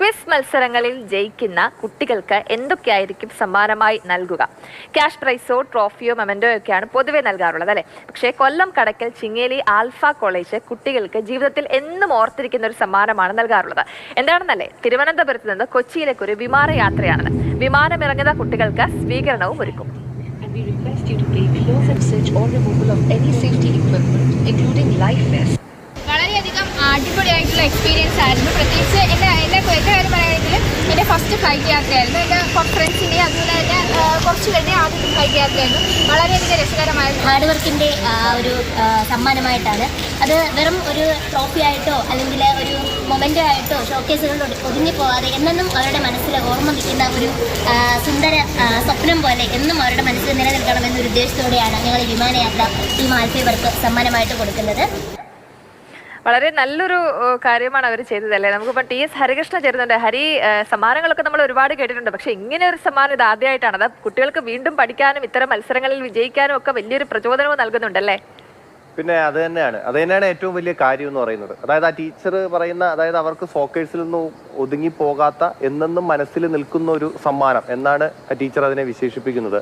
Quiz മത്സരങ്ങളിൽ ജയിക്കുന്ന കുട്ടികൾക്ക് എന്തൊക്കെയായിരിക്കും സമ്മാനമായി നൽകുക? ക്യാഷ് പ്രൈസോ ട്രോഫിയോ മെമന്റോ ഒക്കെയാണ് പൊതുവെ നൽകാറുള്ളത് അല്ലെ? പക്ഷേ കൊല്ലം കടക്കൽ ചിങ്ങേലി ആൽഫ കോളേജ് കുട്ടികൾക്ക് ജീവിതത്തിൽ എന്നും ഓർത്തിരിക്കുന്ന ഒരു സമ്മാനമാണ് നൽകാറുള്ളത്. എന്താണെന്നല്ലേ? തിരുവനന്തപുരത്ത് നിന്ന് കൊച്ചിയിലേക്ക് ഒരു വിമാനയാത്രയാണത്. വിമാനമിറങ്ങുന്ന കുട്ടികൾക്ക് സ്വീകരണവും ഒരുക്കും. We request you to pay close and search or removal of any safety equipment, including life vests. അടിപൊളിയായിട്ടുള്ള എക്സ്പീരിയൻസ് ആയിരുന്നു. പ്രത്യേകിച്ച് എന്റെ എന്റെ എന്റെ കാര്യം പറയുകയാണെങ്കിൽ എന്റെ ഫസ്റ്റ് ഫ്ലൈറ്റ് യാത്രയായിരുന്നു. എന്റെ ഫ്രണ്ട്സിന്റെ അതുപോലെ തന്നെ കുറച്ച് പേരുടെ ആദ്യത്തെ ഫ്ലൈറ്റ് യാത്രയായിരുന്നു. വളരെയധികം രസകരമായിരുന്നു ഹാർഡ് വർക്കിന്റെ ഒരു സമ്മാനമായിട്ടാണ്. അത് വെറും ഒരു ട്രോഫി ആയിട്ടോ അല്ലെങ്കിൽ ഒരു മൊമെന്റോ ആയിട്ടോ ഷോക്കേസുകളിൽ ഒതുങ്ങി പോകാതെ എന്നെന്നും അവരുടെ മനസ്സിൽ ഓർമ്മ വയ്ക്കുന്ന ഒരു സുന്ദര സ്വപ്നം പോലെ എന്നും അവരുടെ മനസ്സിൽ നിലനിൽക്കണം എന്നൊരു ഉദ്ദേശത്തോടെയാണ് ഞങ്ങൾ ഈ വിമാനയാത്ര ഈ ആൽഫിവർക്ക് സമ്മാനമായിട്ട് കൊടുക്കുന്നത്. വളരെ നല്ലൊരു കാര്യമാണ് അവർ ചെയ്തതല്ലേ നമുക്കിപ്പോൾ ടി എസ് ഹരികൃഷ്ണ ചേരുന്നുണ്ട്. ഹരി സമ്മാനങ്ങളൊക്കെ നമ്മൾ ഒരുപാട് കേട്ടിട്ടുണ്ട്. പക്ഷേ ഇങ്ങനെ ഒരു സമ്മാനം ഇത് ആദ്യമായിട്ടാണ് അത് കുട്ടികൾക്ക് വീണ്ടും പഠിക്കാനും ഇത്തരം മത്സരങ്ങളിൽ വിജയിക്കാനും ഒക്കെ വലിയൊരു പ്രചോദനവും നൽകുന്നുണ്ടല്ലേ പിന്നെ അത് തന്നെയാണ്. അത് തന്നെയാണ് ഏറ്റവും വലിയ കാര്യം എന്ന് പറയുന്നത്. അതായത് ആ ടീച്ചർ പറയുന്ന അതായത് അവർക്ക് സോക്കേഴ്സിൽ നിന്നും ഒതുങ്ങി പോകാത്ത എന്നെന്നും മനസ്സിൽ നിൽക്കുന്ന ഒരു സമ്മാനം എന്നാണ് ആ ടീച്ചർ അതിനെ വിശേഷിപ്പിക്കുന്നത്.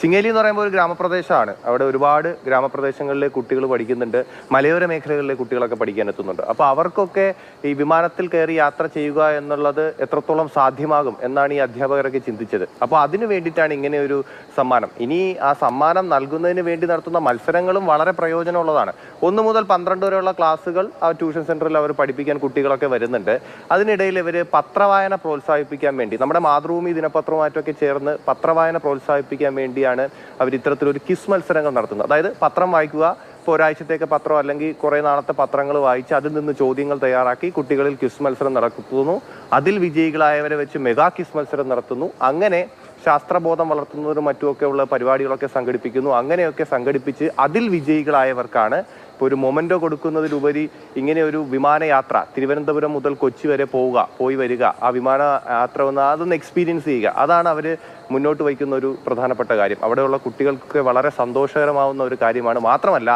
ചിങ്ങേലി എന്ന് പറയുമ്പോൾ ഒരു ഗ്രാമപ്രദേശമാണ്. അവിടെ ഒരുപാട് ഗ്രാമപ്രദേശങ്ങളിലെ കുട്ടികൾ പഠിക്കുന്നുണ്ട്. മലയോര മേഖലകളിലെ കുട്ടികളൊക്കെ പഠിക്കാൻ എത്തുന്നുണ്ട്. അപ്പോൾ അവർക്കൊക്കെ ഈ വിമാനത്തിൽ കയറി യാത്ര ചെയ്യുക എന്നുള്ളത് എത്രത്തോളം സാധ്യമാകും എന്നാണ് ഈ അധ്യാപകരൊക്കെ ചിന്തിച്ചത്. അപ്പോൾ അതിനു വേണ്ടിയിട്ടാണ് ഇങ്ങനെ ഒരു സമ്മാനം. ഇനി ആ സമ്മാനം നൽകുന്നതിന് വേണ്ടി നടത്തുന്ന മത്സരങ്ങളും വളരെ പ്രയോജനമുള്ളതാണ്. ഒന്ന് മുതൽ പന്ത്രണ്ട് വരെയുള്ള ക്ലാസ്സുകൾ ആ ട്യൂഷൻ സെന്ററിൽ അവർ പഠിപ്പിക്കാൻ കുട്ടികളൊക്കെ വരുന്നുണ്ട്. അതിനിടയിൽ ഇവർ പത്രവായന പ്രോത്സാഹിപ്പിക്കാൻ വേണ്ടി നമ്മുടെ മാതൃഭൂമി ദിനപത്രവുമായിട്ടൊക്കെ ചേർന്ന് പത്രവായന പ്രോത്സാഹിപ്പിക്കാൻ വേണ്ടിയാണ് അവർ ഇത്തരത്തിലൊരു കിസ് മത്സരങ്ങൾ നടത്തുന്നത്. അതായത് പത്രം വായിക്കുക ഇപ്പോൾ ഒരാഴ്ചത്തേക്ക് പത്രം അല്ലെങ്കിൽ കുറേ നാളത്തെ പത്രങ്ങൾ വായിച്ച് അതിൽ നിന്ന് ചോദ്യങ്ങൾ തയ്യാറാക്കി കുട്ടികളിൽ ക്വിസ് മത്സരം നടത്തുന്നു. അതിൽ വിജയികളായവരെ വെച്ച് മെഗാ ക്വിസ് മത്സരം നടത്തുന്നു. അങ്ങനെ ശാസ്ത്രബോധം വളർത്തുന്നതിനും മറ്റുമൊക്കെ ഉള്ള പരിപാടികളൊക്കെ സംഘടിപ്പിക്കുന്നു. അങ്ങനെയൊക്കെ സംഘടിപ്പിച്ച് അതിൽ വിജയികളായവർക്കാണ് ഇപ്പോൾ ഒരു മൊമെന്റോ കൊടുക്കുന്നതിലുപരി ഇങ്ങനെ ഒരു വിമാനയാത്ര തിരുവനന്തപുരം മുതൽ കൊച്ചി വരെ പോവുക പോയി വരിക ആ വിമാന യാത്ര ഒന്ന് അതൊന്ന് എക്സ്പീരിയൻസ് ചെയ്യുക. അതാണ് അവർ മുന്നോട്ട് വയ്ക്കുന്ന ഒരു പ്രധാനപ്പെട്ട കാര്യം. അവിടെയുള്ള കുട്ടികൾക്കൊക്കെ വളരെ സന്തോഷകരമാവുന്ന ഒരു കാര്യമാണ്. മാത്രമല്ല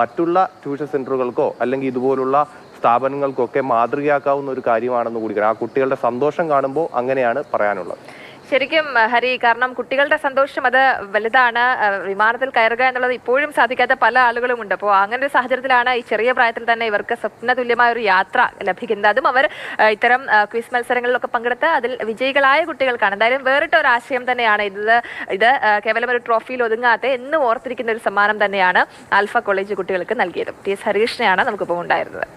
മറ്റുള്ള ട്യൂഷൻ സെന്ററുകൾക്കോ അല്ലെങ്കിൽ ഇതുപോലുള്ള സ്ഥാപനങ്ങൾക്കൊക്കെ മാതൃകയാക്കാവുന്ന ഒരു കാര്യമാണെന്ന് കൂടി ആ കുട്ടികളുടെ സന്തോഷം കാണുമ്പോൾ അങ്ങനെയാണ് പറയാനുള്ളത്. ശരിക്കും ഹരി കാരണം കുട്ടികളുടെ സന്തോഷം അത് വലുതാണ്. വിമാനത്തിൽ കയറുക എന്നുള്ളത് ഇപ്പോഴും സാധിക്കാത്ത പല ആളുകളും ഉണ്ട്. അപ്പോൾ അങ്ങനെ ഒരു സാഹചര്യത്തിലാണ് ഈ ചെറിയ പ്രായത്തിൽ തന്നെ ഇവർക്ക് സ്വപ്ന തുല്യമായ ഒരു യാത്ര ലഭിക്കുന്നത്. അതും അവർ ഇത്തരം ക്വിസ് മത്സരങ്ങളിലൊക്കെ പങ്കെടുത്ത് അതിൽ വിജയികളായ കുട്ടികൾക്കാണ്. എന്തായാലും വേറിട്ട ഒരു ആശയം തന്നെയാണ് ഇത്. ഇത് കേവലം ഒരു ട്രോഫിയിൽ ഒതുങ്ങാത്ത എന്നും ഓർത്തിരിക്കുന്ന ഒരു സമ്മാനം തന്നെയാണ് ആൽഫ കോളേജ് കുട്ടികൾക്ക് നൽകിയത്. ടി എസ് ഹരികൃഷ്ണയാണ് നമുക്കിപ്പോൾ ഉണ്ടായിരുന്നത്.